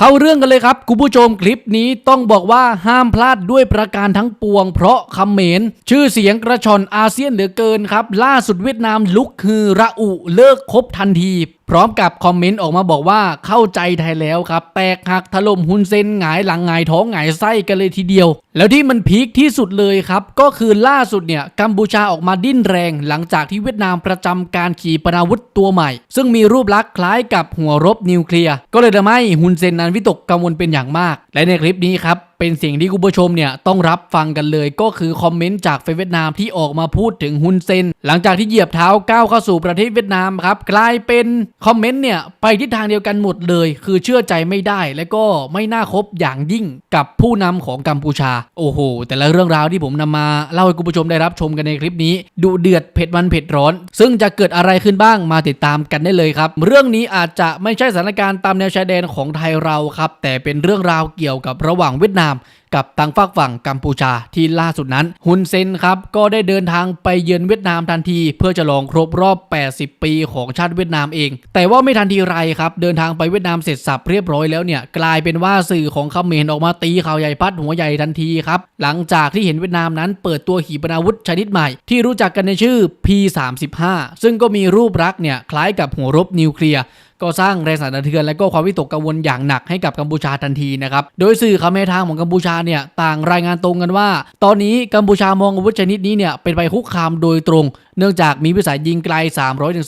เข้าเรื่องกันเลยครับคุณผู้ชมคลิปนี้ต้องบอกว่าห้ามพลาดด้วยประการทั้งปวง เพราะคำเหมนชื่อเสียงกระชอนอาเซียนเหลือเกินครับ ล่าสุดเวียดนามลุกคือระอุเลิกคบทันที พร้อมกับคอมเมนต์ออกมาบอกว่าเข้าใจไทยแล้วครับ แตกหักถล่มฮุนเซนหงายหลังหงายท้องหงายไส้กันเลยทีเดียว แล้วที่มันพีคที่สุดเลยครับ ก็คือล่าสุดเนี่ยกัมพูชาออกมาดิ้นแรง หลังจากที่เวียดนามประจำการขี่ปนาวุธตัวใหม่ ซึ่งมีรูปลักษณ์คล้ายกับหัวรบนิวเคลียร์ก็เลยทำให้ฮุนเซนนั้นวิตกกังวลเป็นอย่างมาก และในคลิปนี้ครับ เป็นสิ่งที่คุณผู้ชมเนี่ยต้องรับฟังกันเลยก็คือคอมเมนต์จากเฟซเวียดนามที่ออกมาพูดถึงฮุนเซน หลังจากที่เหยียบเท้าก้าวเข้าสู่ประเทศเวียดนามครับกลายเป็นคอมเมนต์เนี่ยไปทิศทางเดียวกันหมดเลย คือเชื่อใจไม่ได้และก็ไม่น่าคบอย่างยิ่งกับผู้นำของกัมพูชา โอ้โห แต่ละเรื่องราวที่ผมนำมาเล่าให้คุณผู้ชมได้รับชมกันในคลิปนี้ดุเดือดเผ็ดมันเผ็ดร้อน ซึ่งจะเกิดอะไรขึ้นบ้างมาติดตามกันได้เลยครับ เรื่องนี้อาจจะไม่ใช่สถานการณ์ตามแนวชายแดนของไทยเราครับแต่เป็นเรื่องราวเกี่ยวกับระหว่างเวียดนามกับทางฝากฝั่งกัมพูชาที่ล่าสุดนั้น ฮุนเซนครับก็ได้เดินทางไปเยือนเวียดนามทันที เพื่อจะลองครบรอบ 80 ปีของชาติเวียดนามเอง แต่ว่าไม่ทันทีไรครับ เดินทางไปเวียดนามเสร็จสับเรียบร้อยแล้วเนี่ย กลายเป็นว่าสื่อของเขมรออกมาตีข่าวใหญ่พัดหัวใหญ่ทันทีครับ หลังจากที่เห็นเวียดนามนั้น เปิดตัวขีปนาวุธชนิดใหม่ ที่รู้จักกันในชื่อ P35 ซึ่งก็มีรูปลักษ์เนี่ยคล้ายกับหัวรบนิวเคลียร์ ก็สร้างแรงสั่นสะเทือนและก็ความวิตกกังวลอย่างหนักให้กับกัมพูชาทันทีนะครับ โดยสื่อคำแม่ทางของกัมพูชาเนี่ยต่างรายงานตรงกันว่า ตอนนี้กัมพูชามองอาวุธชนิดนี้เนี่ยเป็นไปคุกคามโดยตรง เนื่องจากมีวิสัยยิงไกล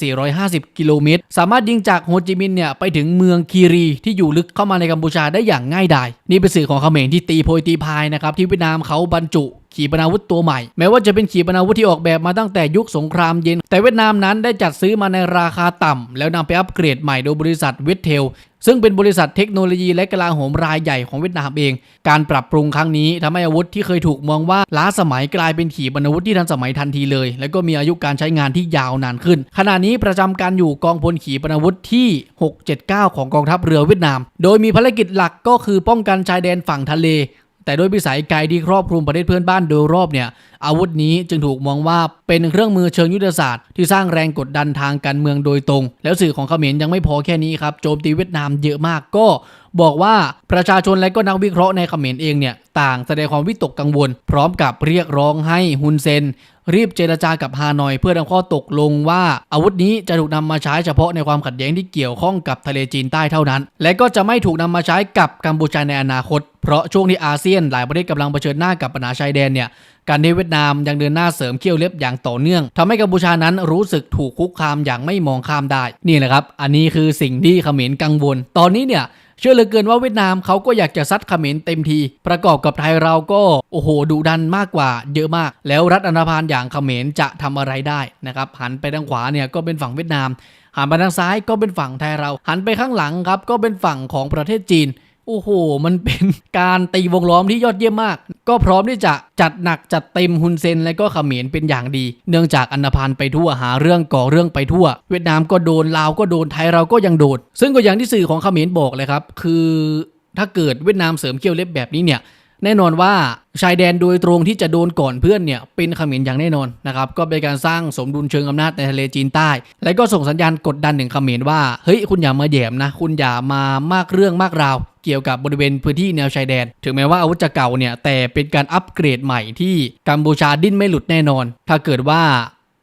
300-450 กิโลเมตร สามารถยิงจากโฮจิมินห์เนี่ยไปถึงเมืองคีรีที่อยู่ลึกเข้ามาในกัมพูชาได้อย่างง่ายดายนี่เป็นสื่อของเขมรที่ตีโพยตีพายนะครับที่เวียดนามเขาบรรจุ ขีปนาวุธตัวใหม่ แม้ว่าจะเป็นขีปนาวุธที่ออกแบบมาตั้งแต่ยุคสงครามเย็น แต่เวียดนามนั้นได้จัดซื้อมาในราคาต่ำแล้วนำไปอัปเกรดใหม่โดยบริษัทเวทเทลซึ่งเป็นบริษัทเทคโนโลยีและกลาโหมรายใหญ่ของเวียดนามเอง การปรับปรุงครั้งนี้ทำให้อาวุธที่เคยถูกมองว่าล้าสมัยกลายเป็นขีปนาวุธที่ทันสมัยทันทีเลย และก็มีอายุการใช้งานที่ยาวนานขึ้น ขณะนี้ประจำการอยู่กองพลขีปนาวุธที่ 679 ของกองทัพเรือเวียดนาม โดยมีภารกิจหลักก็คือป้องกันชายแดนฝั่งทะเล แต่โดยวิสัยไกลที่ครอบคลุมประเทศเพื่อนบ้านโดยรอบเนี่ยอาวุธนี้จึงถูกมองว่าเป็นเครื่องมือเชิงยุทธศาสตร์ที่สร้างแรงกดดันทางการเมืองโดยตรง แล้วสื่อของเขมรยังไม่พอแค่นี้ครับโจมตีเวียดนามเยอะมากก็บอกว่าประชาชนและก็นักวิเคราะห์ในเขมรเองเนี่ยต่างแสดงความวิตกกังวล พร้อมกับเรียกร้องให้ฮุนเซน รีบเจรจากับฮานอย เพื่อทำข้อตกลงว่าอาวุธนี้จะถูกนำมาใช้เฉพาะในความขัดแย้งที่เกี่ยวข้องกับทะเลจีนใต้เท่านั้น และก็จะไม่ถูกนำมาใช้กับกัมพูชาในอนาคต เพราะช่วงที่อาเซียนหลายประเทศกำลังเผชิญหน้ากับปัญหาชายแดนเนี่ยการที่เวียดนามยังเดินหน้าเสริมเขี้ยวเล็บอย่างต่อเนื่องทำให้กัมพูชานั้นรู้สึกถูกคุกคามอย่างไม่มองข้ามได้ นี่แหละครับ อันนี้คือสิ่งที่เขมรกังวล ตอนนี้เนี่ย เชื่อเหลือเกินว่าเวียดนามเขาก็อยากจะซัดเขมรเต็มที ประกอบกับไทยเราก็โอ้โหดุดันมากกว่าเยอะมาก แล้วรัฐอนาพานอย่างเขมรจะทำอะไรได้นะครับหันไปทางขวาเนี่ยก็เป็นฝั่งเวียดนามหันไปทางซ้ายก็เป็นฝั่งไทยเรา หันไปข้างหลังครับก็เป็นฝั่งของประเทศจีน โอ้โห มันเป็นการตีวงล้อมที่ยอดเยี่ยมมาก ก็พร้อมที่จะจัดหนักจัดเต็มฮุนเซนและก็เขมรเป็นอย่างดี เนื่องจากอันธพาลไปทั่วหาเรื่องก่อเรื่องไปทั่ว เวียดนามก็โดนลาวก็โดนไทยเราก็ยังโดนซึ่งก็อย่างที่สื่อของเขมรบอกเลยครับ คือถ้าเกิดเวียดนามเสริมเขี้ยวเล็บแบบนี้เนี่ยแน่นอนว่าชายแดนโดยตรงที่จะโดนก่อนเพื่อนเนี่ยเป็นเขมรอย่างแน่นอนนะครับก็เป็นการสร้างสมดุลเชิงอำนาจในทะเลจีนใต้ และก็ส่งสัญญาณกดดันถึงเขมรว่าเฮ้ยคุณอย่ามาแยมนะ คุณอย่ามามากเรื่องมากราว กี่ยวกับบริเวณพื้นที่แนวชายแดน ถึงแม้ว่าอาวุธจะเก่าเนี่ยแต่เป็นการอัปเกรดใหม่ที่กัมพูชาดิ้นไม่หลุดแน่นอน ถ้าเกิดว่า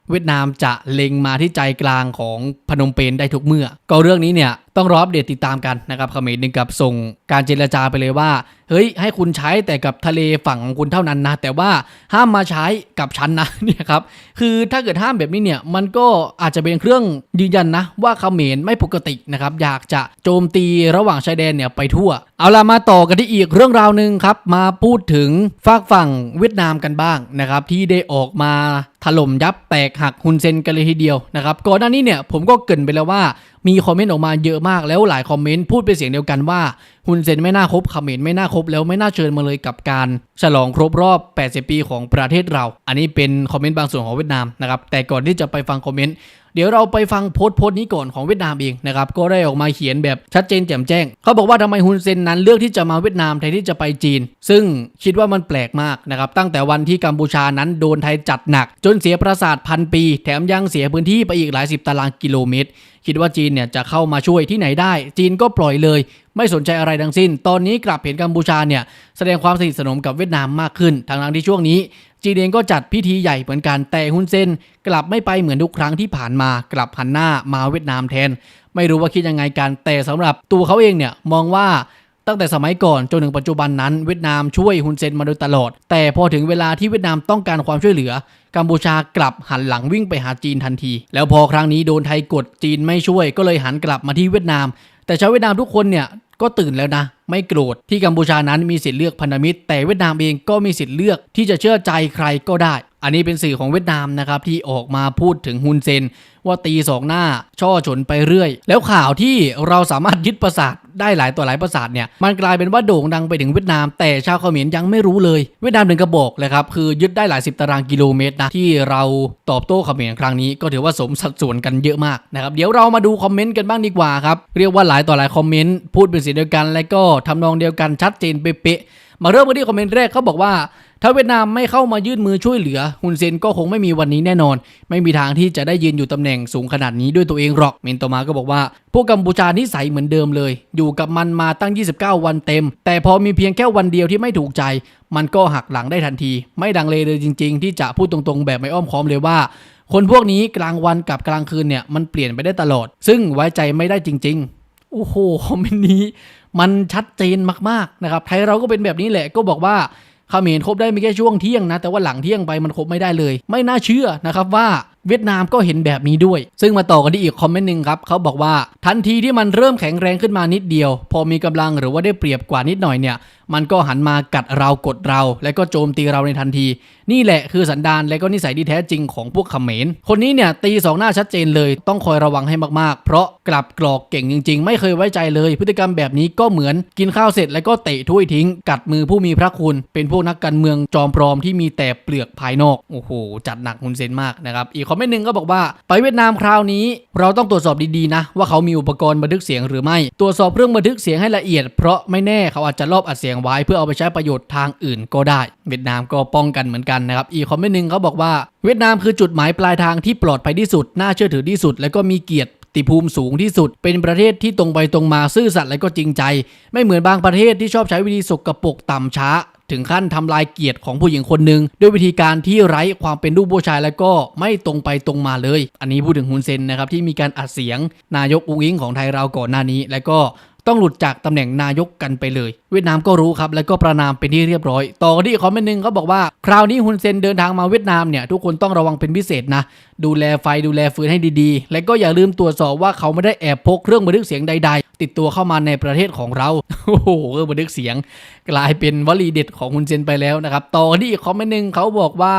เวียดนามจะเล็งมาที่ใจกลางของพนมเปญได้ทุกเมื่อ ก็เรื่องนี้เนี่ย ต้องรออัปเดตติดตามกันนะครับเขมรหนึ่งกับส่งการเจรจาไปเลยว่า เฮ้ย ให้คุณใช้แต่กับทะเลฝั่งของคุณเท่านั้นนะ แต่ว่าห้ามมาใช้กับฉันนะเนี่ยครับคือถ้าเกิดห้ามแบบนี้เนี่ยมันก็อาจจะเป็นเครื่องยืนยันนะ ว่าเขมรไม่ปกตินะครับอยากจะโจมตีระหว่างชายแดนเนี่ยไปทั่ว เอาล่ะมาต่อกันที่อีกเรื่องราวหนึ่งครับมาพูดถึงฝากฝั่งเวียดนามกันบ้างนะครับที่ได้ออกมาถล่มยับแตกหักฮุนเซนกันเลยทีเดียวนะครับก่อนหน้านี้เนี่ยผมก็เกินไปแล้วว่า มีคอมเมนต์ออกมาเยอะมากแล้วหลายคอมเมนต์พูดเป็นเสียงเดียวกันว่าฮุนเซนไม่น่าคบเขมรไม่น่าคบแล้วไม่น่าเชิญมาเลยกับการฉลองครบรอบ 80 ปีของประเทศเรา อันนี้เป็นคอมเมนต์บางส่วนของเวียดนามนะครับแต่ก่อนที่จะไปฟังคอมเมนต์ เดี๋ยวเราไปฟังโพสต์โพสต์นี้ก่อนของเวียดนามเองนะครับก็ได้ออกมาเขียนแบบชัดเจนแจ่มแจ้ง เขาบอกว่าทำไมฮุนเซนนั้นเลือกที่จะมาเวียดนามแทนที่จะไปจีน ซึ่งคิดว่ามันแปลกมากนะครับตั้งแต่วันที่กัมพูชานั้นโดนไทยจัดหนัก จนเสียประสาทพันปี แถมยังเสียพื้นที่ไปอีกหลายสิบตารางกิโลเมตร คิดว่าจีนเนี่ยจะเข้ามาช่วยที่ไหนได้ จีนก็ปล่อยเลย ไม่สนใจอะไรทั้งสิ้น ตอนนี้กลับเห็นกัมพูชาเนี่ยแสดงความสนิทสนมกับเวียดนามมากขึ้นทางทางที่ช่วงนี้ จีนเองก็จัดพิธีใหญ่เหมือนกันแต่ฮุนเซนกลับไม่ไปเหมือนทุกครั้งที่ผ่านมากลับหันหน้ามาเวียดนามแทน ไม่รู้ว่าคิดยังไงกันแต่สำหรับตัวเขาเองเนี่ยมองว่าตั้งแต่สมัยก่อนจนถึงปัจจุบันนั้นเวียดนามช่วยฮุนเซนมาโดยตลอด แต่พอถึงเวลาที่เวียดนามต้องการความช่วยเหลือ กัมพูชากลับหันหลังวิ่งไปหาจีนทันที แล้วพอครั้งนี้โดนไทยกดจีนไม่ช่วยก็เลยหันกลับมาที่เวียดนาม แต่ชาวเวียดนามทุกคนเนี่ย ก็ตื่นแล้วนะ ไม่โกรธที่กัมพูชานั้นมีสิทธิ์เลือกพันธมิตร แต่เวียดนามเองก็มีสิทธิ์เลือกที่จะเชื่อใจใครก็ได้ อันนี้เป็นสื่อของเวียดนามนะครับที่ออกมาพูดถึงฮุนเซน ว่าตีสองหน้าช่อฉนไปเรื่อย แล้วข่าวที่เราสามารถยึดประสาทได้หลายต่อหลายประสาทเนี่ยมันกลายเป็นว่าโด่งดังไปถึงเวียดนาม แต่ชาวเขมรยังไม่รู้เลยเวียดนามถึงกระบอกเลยครับคือยึดได้หลายสิบตารางกิโลเมตรนะที่เราตอบโต้เขมรครั้งนี้ก็ถือว่าสมสัดส่วนกันเยอะมากนะครับเดี๋ยวเรามาดูคอมเมนต์กันบ้างดีกว่าครับเรียกว่าหลายต่อหลายคอมเมนต์พูดเป็นเสียงเดียวกัน และก็ทำนองเดียวกันชัดเจนเป๊ะมาเริ่มกันที่คอมเมนต์แรกเขาบอกว่า ถ้าเวียดนามไม่เข้ามายื่นมือช่วยเหลือฮุนเซนก็คงไม่มีวันนี้แน่นอน ไม่มีทางที่จะได้ยืนอยู่ตำแหน่งสูงขนาดนี้ด้วยตัวเองหรอกเมนโตมาก็บอกว่า พวกกัมพูชานิสัยเหมือนเดิมเลย อยู่กับมันมาตั้ง 29 วันเต็ม แต่พอมีเพียงแค่วันเดียวที่ไม่ถูกใจ มันก็หักหลังได้ทันที ไม่ดังเลเลยจริง ๆ ที่จะพูดตรงๆ แบบไม่อ้อมค้อมเลยว่าคนพวกนี้กลางวันกับกลางคืนเนี่ยมันเปลี่ยนไปได้ตลอด ซึ่งไว้ใจไม่ได้จริง ๆ โอ้โหคอมเมนต์นี้ มันชัดเจนมากๆนะครับไทยเราก็เป็นแบบนี้แหละก็บอกว่า เขมรคบได้ไม่แค่ช่วงเที่ยงนะ แต่ว่าหลังเที่ยงไปมันคบไม่ได้เลย ไม่น่าเชื่อนะครับว่าเวียดนามก็เห็นแบบนี้ด้วย ซึ่งมาต่อกันที่อีกคอมเมนต์หนึ่งครับเขาบอกว่าทันทีที่มันเริ่มแข็งแรงขึ้นมานิดเดียว พอมีกำลังหรือว่าได้เปรียบกว่านิดหน่อยเนี่ยมันก็หันมากัดเรากดเรา และก็โจมตีเราในทันที นี่แหละคือสันดานและก็นิสัยที่แท้จริงของพวกเขมร คนนี้เนี่ยตีสองหน้าชัดเจนเลยต้องคอยระวังให้มากๆ เพราะกลับกรอกเก่งจริง ๆ ไม่เคยไว้ใจเลย พฤติกรรมแบบนี้ก็เหมือนกินข้าวเสร็จแล้วก็เตะถ้วยทิ้ง กัดมือผู้มีพระคุณ เป็นพวกนักการเมืองจอมปลอมที่มีแต่เปลือกภายนอกโอ้โหจัดหนักฮุนเซนมากนะครับอีกคอมเมนต์หนึ่งก็บอกว่าไปเวียดนามคราวนี้ เราต้องตรวจสอบดีๆนะว่าเขามีอุปกรณ์บันทึกเสียงหรือไม่ ตรวจสอบเรื่องบันทึกเสียงให้ละเอียด เพราะไม่แน่เขาอาจจะลอบอัดเสียงไว้เพื่อเอาไปใช้ประโยชน์ทางอื่นก็ได้ เวียดนามก็ป้องกันเหมือนกันนะครับ อีกคอมเมนต์หนึ่งเขาบอกว่าเวียดนามคือจุดหมายปลายทางที่ปลอดภัยที่สุด น่าเชื่อถือที่สุด และก็มีเกียรติภูมิสูงที่สุด เป็นประเทศที่ตรงไปตรงมาซื่อสัตย์และก็จริงใจ ไม่เหมือนบางประเทศที่ชอบใช้วิธีสกปรกต่ำช้า ถึงขั้นทำลายเกียรติของผู้หญิงคนหนึ่งด้วยวิธีการที่ไร้ความเป็นลูกผู้ชายแล้วก็ไม่ตรงไปตรงมาเลย อันนี้พูดถึงฮุนเซนนะครับที่มีการอัดเสียง นายกอุงอิงของไทยเราก่อนหน้านี้ แล้วก็ ต้องหลุดจากตำแหน่งนายกกันไปเลย เวียดนามก็รู้ครับ แล้วก็ประนามเป็นที่เรียบร้อย ต่อกันที่คอมเมนต์หนึ่งเขาบอกว่า คราวนี้ฮุนเซนเดินทางมาเวียดนามเนี่ย ทุกคนต้องระวังเป็นพิเศษนะ ดูแลไฟดูแลฟืนให้ดีๆ และก็อย่าลืมตรวจสอบว่าเขาไม่ได้แอบพกเครื่องบันทึกเสียงใด ๆ ติดตัวเข้ามาในประเทศของเราโอ้โหเครื่องบันทึกเสียง กลายเป็นวลีเด็ดของฮุนเซนไปแล้วนะครับต่อกันที่คอมเมนต์หนึ่งเขาบอกว่า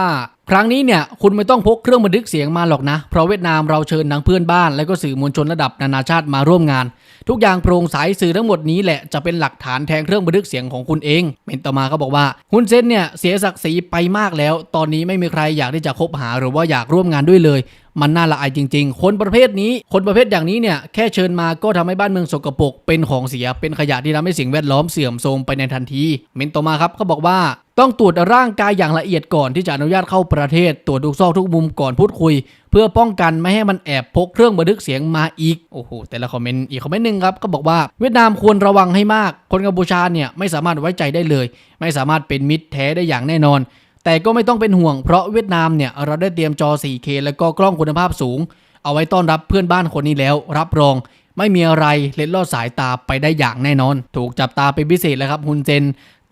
ครั้งนี้เนี่ยคุณไม่ต้องพกเครื่องบันทึกเสียงมาหรอกนะ เพราะเวียดนามเราเชิญทั้งเพื่อนบ้าน และก็สื่อมวลชนระดับนานาชาติมาร่วมงาน ทุกอย่างโปร่งใสสื่อทั้งหมดนี้แหละจะเป็นหลักฐานแทนเครื่องบันทึกเสียงของคุณเองเมนต่อมาเขาบอกว่าฮุนเซนเนี่ยเสียศักดิ์ศรีไปมากแล้ว ตอนนี้ไม่มีใครอยากที่จะคบหาหรือว่าอยากร่วมงานด้วยเลย มันน่าละอายจริง ๆ คนประเภทนี้ คนประเภทอย่างนี้เนี่ยแค่เชิญมาก็ทำให้บ้านเมืองสกปรกเป็นของเสียเป็นขยะที่ทำให้สิ่งแวดล้อมเสื่อมโทรมไปในทันที เมนต่อมาครับเขาบอกว่าต้องตรวจร่างกายอย่างละเอียดก่อนที่จะอนุญาตเข้าประเทศ ตรวจทุกซอกทุกมุมก่อนพูดคุย เพื่อป้องกันไม่ให้มันแอบพกเครื่องบันทึกเสียงมาอีก โอ้โห แต่ละคอมเมนต์อีกคอมเมนต์หนึ่งครับ ก็บอกว่าเวียดนามควรระวังให้มาก คนกัมพูชาเนี่ยไม่สามารถไว้ใจได้เลย ไม่สามารถเป็นมิตรแท้ได้อย่างแน่นอน แต่ก็ไม่ต้องเป็นห่วงเพราะเวียดนามเนี่ยเราได้เตรียมจอ 4K แล้วก็กล้องคุณภาพสูง เอาไว้ต้อนรับเพื่อนบ้านคนนี้แล้ว รับรอง ไม่มีอะไรเล็ดลอดสายตาไปได้อย่างแน่นอน ถูกจับตาเป็นพิเศษแล้วครับฮุนเซน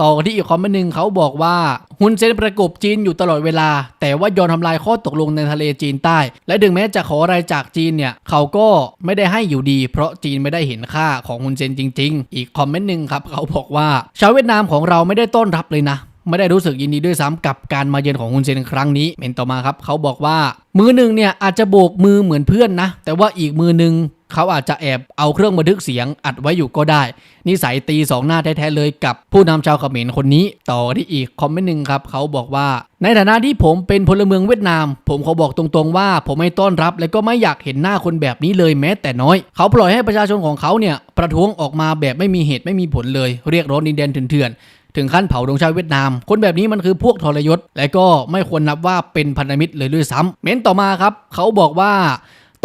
ต่อที่อีกคอมเมนต์หนึ่งเขาบอกว่าฮุนเซนประกบจีนอยู่ตลอดเวลา แต่ว่ายอมทำลายข้อตกลงในทะเลจีนใต้ และถึงแม้จะขออะไรจากจีนเนี่ยเขาก็ไม่ได้ให้อยู่ดี เพราะจีนไม่ได้เห็นค่าของฮุนเซนจริง ๆ อีกคอมเมนต์หนึ่งครับเขาบอกว่า ชาวเวียดนามของเราไม่ได้ต้อนรับเลยนะ ไม่ได้รู้สึกยินดีด้วยซ้ำกับการมาเยือนของฮุนเซนครั้งนี้เมนต่อมาครับเขาบอกว่า มือหนึ่งเนี่ยอาจจะโบกมือเหมือนเพื่อนนะ แต่ว่าอีกมือหนึ่งเขาอาจจะแอบเอาเครื่องบันทึกเสียงอัดไว้อยู่ก็ได้ นิสัยตีสองหน้าแท้ๆเลยกับผู้นำชาวเขมรคนนี้ ต่อที่อีกคอมเมนต์หนึ่งครับเขาบอกว่า ในฐานะที่ผมเป็นพลเมืองเวียดนาม ผมขอบอกตรงๆว่า ผมไม่ต้อนรับ และก็ไม่อยากเห็นหน้าคนแบบนี้เลยแม้แต่น้อย เขาปล่อยให้ประชาชนของเขาเนี่ยประท้วงออกมาแบบไม่มีเหตุไม่มีผลเลย เรียกร้องดินแดนเถื่อน ถึงขั้นเผาดวงชาวเวียดนาม คนแบบนี้มันคือพวกทรยศ และก็ไม่ควรนับว่าเป็นพันธมิตรเลยด้วยซ้ำเม้นต่อมาครับ เขาบอกว่า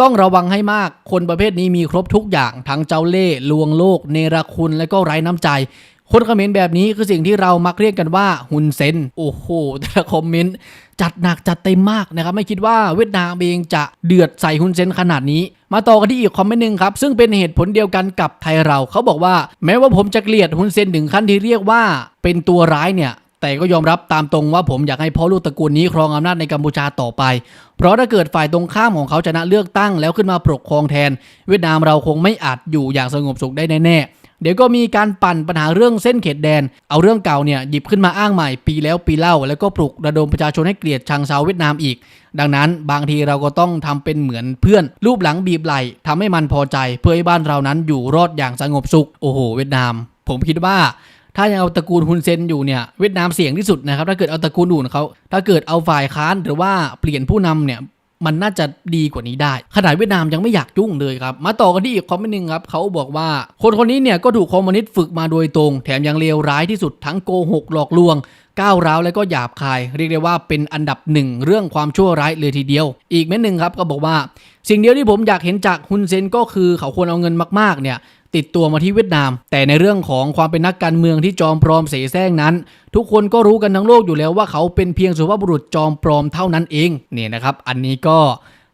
ต้องระวังให้มาก คนประเภทนี้มีครบทุกอย่าง ทั้งเจ้าเล่ห์ลวงโลก เนรคุณ และก็ไร้น้ำใจ คนคอมเมนต์แบบนี้คือสิ่งที่เรามักเรียกกันว่าฮุนเซนโอ้โหแต่ละคอมเมนต์จัดหนักจัดเต็มมากนะครับ ไม่คิดว่าเวียดนามเองจะเดือดใส่ฮุนเซนขนาดนี้ มาต่อกันที่อีกคอมเมนต์หนึ่งครับ ซึ่งเป็นเหตุผลเดียวกันกับไทยเราเขาบอกว่า แม้ว่าผมจะเกลียดฮุนเซนถึงขั้นที่เรียกว่า เป็นตัวร้ายเนี่ยแต่ก็ยอมรับตามตรงว่าผมอยากให้พ่อลูกตระกูลนี้ครองอำนาจในกัมพูชาต่อไป เพราะถ้าเกิดฝ่ายตรงข้ามของเขาชนะเลือกตั้งแล้วขึ้นมาปกครองแทน เวียดนามเราคงไม่อาจอยู่อย่างสงบสุขได้แน่ๆ เดี๋ยวก็มีการปั่นปัญหาเรื่องเส้นเขตแดน เอาเรื่องเก่าเนี่ยหยิบขึ้นมาอ้างใหม่ปีแล้วปีเล่า แล้วก็ปลุกระดมประชาชนให้เกลียดชังชาวเวียดนามอีก ดังนั้นบางทีเราก็ต้องทำเป็นเหมือนเพื่อน รูปหลังบีบไหล่ทำให้มันพอใจ เพื่อให้บ้านเรานั้นอยู่รอดอย่างสงบสุขโอ้โห เวียดนาม ผมคิดว่าถ้ายังเอาตระกูลฮุนเซนอยู่เนี่ยเวียดนามเสี่ยงที่สุดนะครับถ้าเกิดเอาตระกูลอื่นเขาถ้าเกิดเอาฝ่ายค้านหรือว่าเปลี่ยนผู้นำเนี่ย มันน่าจะดีกว่านี้ได้ ขนาดเวียดนามยังไม่อยากยุ่งเลยครับ มาต่อกันที่อีกคอมเมนต์หนึ่งครับเขาบอกว่าคนคนนี้เนี่ยก็ถูกคอมมิวนิสต์ฝึกมาโดยตรง แถมยังเลวร้ายที่สุดทั้งโกหกหลอกลวงก้าวร้าวและก็หยาบคาย เรียกได้ว่าเป็นอันดับหนึ่งเรื่องความชั่วร้ายเลยทีเดียว อีกเม้นหนึ่งครับก็บอกว่า สิ่งเดียวที่ผมอยากเห็นจากฮุนเซนก็คือเขาควรเอาเงินมากๆเนี่ย ติดตัวมาที่เวียดนาม แต่ในเรื่องของความเป็นนักการเมืองที่จอมปลอมเสแสร้งนั้น ทุกคนก็รู้กันทั้งโลกอยู่แล้วว่าเขาเป็นเพียงสุภาพบุรุษจอมปลอมเท่านั้นเองเนี่ยนะครับ อันนี้ก็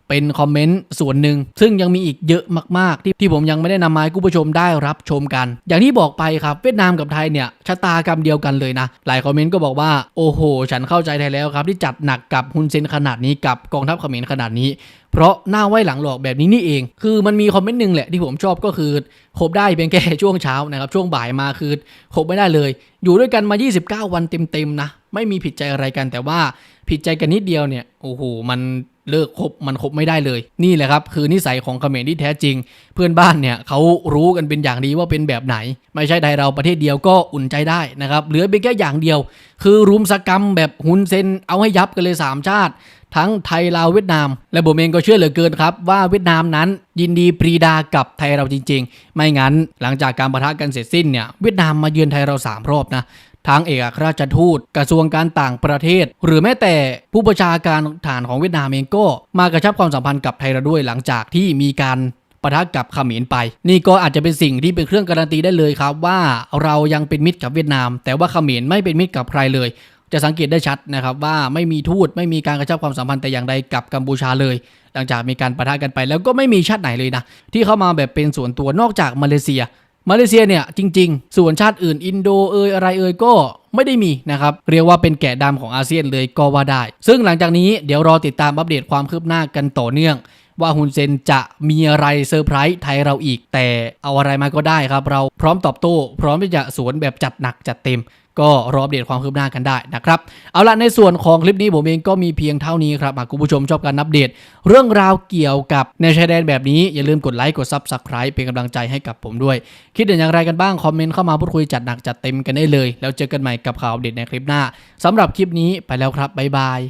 เป็นคอมเมนต์ส่วนหนึ่ง ซึ่งยังมีอีกเยอะมาก ๆ ที่ที่ผมยังไม่ได้นำมาให้คุณผู้ชมได้รับชมกัน อย่างที่บอกไปครับเวียดนามกับไทยเนี่ยชะตากรรมเดียวกันเลยนะ หลายคอมเมนต์ก็บอกว่าโอ้โห ฉันเข้าใจไทยแล้วครับ ที่จัดหนักกับฮุนเซนขนาดนี้กับกองทัพเขมรขนาดนี้ เพราะหน้าไหวหลังหลอกแบบนี้นี่เอง คือมันมีคอมเมนต์หนึ่งแหละที่ผมชอบก็คือคบได้เพียงแค่ช่วงเช้านะครับช่วงบ่ายมาคือคบไม่ได้เลย อยู่ด้วยกันมา 29 วันเต็มๆนะไม่มีผิดใจอะไรกันแต่ว่าผิดใจกันนิดเดียวเนี่ยโอ้โหมัน เลิกคบมันคบไม่ได้เลย นี่แหละครับคือนิสัยของเขมรที่แท้จริง เพื่อนบ้านเนี่ยเขารู้กันเป็นอย่างดีว่าเป็นแบบไหน ไม่ใช่ไทยเราประเทศเดียวก็อุ่นใจได้นะครับเหลือเพียงแค่อย่างเดียว คือรุมสกรรมแบบหุนเซนเอาให้ยับกันเลยสามชาติ ทั้งไทยลาวเวียดนาม และผมเองก็เชื่อเหลือเกินครับว่าเวียดนามนั้นยินดีปรีดากับไทยเราจริง ๆ ไม่งั้นหลังจากการประทะกันเสร็จสิ้นเนี่ยเวียดนามมาเยือนไทยเราสามรอบนะ ทั้งเอกอัครราชทูต กระทรวงการต่างประเทศ หรือแม้แต่ผู้ประชาการฐานของเวียดนามเองก็มากระชับความสัมพันธ์กับไทยเราด้วยหลังจากที่มีการประทะกับเขมรไป นี่ก็อาจจะเป็นสิ่งที่เป็นเครื่องการันตีได้เลยครับ ว่าเรายังเป็นมิตรกับเวียดนาม แต่ว่าเขมรไม่เป็นมิตรกับใครเลย จะสังเกตได้ชัดนะครับว่าไม่มีทูตไม่มีการกระชับความสัมพันธ์แต่อย่างใดกับกัมพูชาเลย หลังจากมีการประทะกันไปแล้วก็ไม่มีชาติไหนเลยนะที่เข้ามาแบบเป็นส่วนตัวนอกจากมาเลเซีย มาเลเซียเนี่ยจริง ๆ ส่วนชาติอื่นอินโดเอยอะไรเอยก็ไม่ได้มีนะครับ เรียกว่าเป็นแกะดำของอาเซียนเลยก็ว่าได้ ซึ่งหลังจากนี้เดี๋ยวรอติดตามอัปเดตความคืบหน้ากันต่อเนื่อง ว่าฮุนเซนจะมีอะไรเซอร์ไพรส์ไทยเราอีก แต่เอาอะไรมาก็ได้ครับ เราพร้อมตอบโต้พร้อมที่จะสวนแบบจัดหนักจัดเต็ม ก็รออัปเดตความคืบหน้ากันได้นะครับ เอาละในส่วนของคลิปนี้ผมเองก็มีเพียงเท่านี้ครับหากคุณผู้ชมชอบการอัปเดต เรื่องราวเกี่ยวกับในชายแดนแบบนี้ อย่าลืมกดไลค์กดซับสไครป์เป็นกำลังใจให้กับผมด้วย คิดเห็นอย่างไรกันบ้าง คอมเมนต์เข้ามาพูดคุยจัดหนักจัดเต็มกันได้เลย แล้วเจอกันใหม่กับข่าวอัปเดตในคลิปหน้าสำหรับคลิปนี้ไปแล้วครับบ๊ายบาย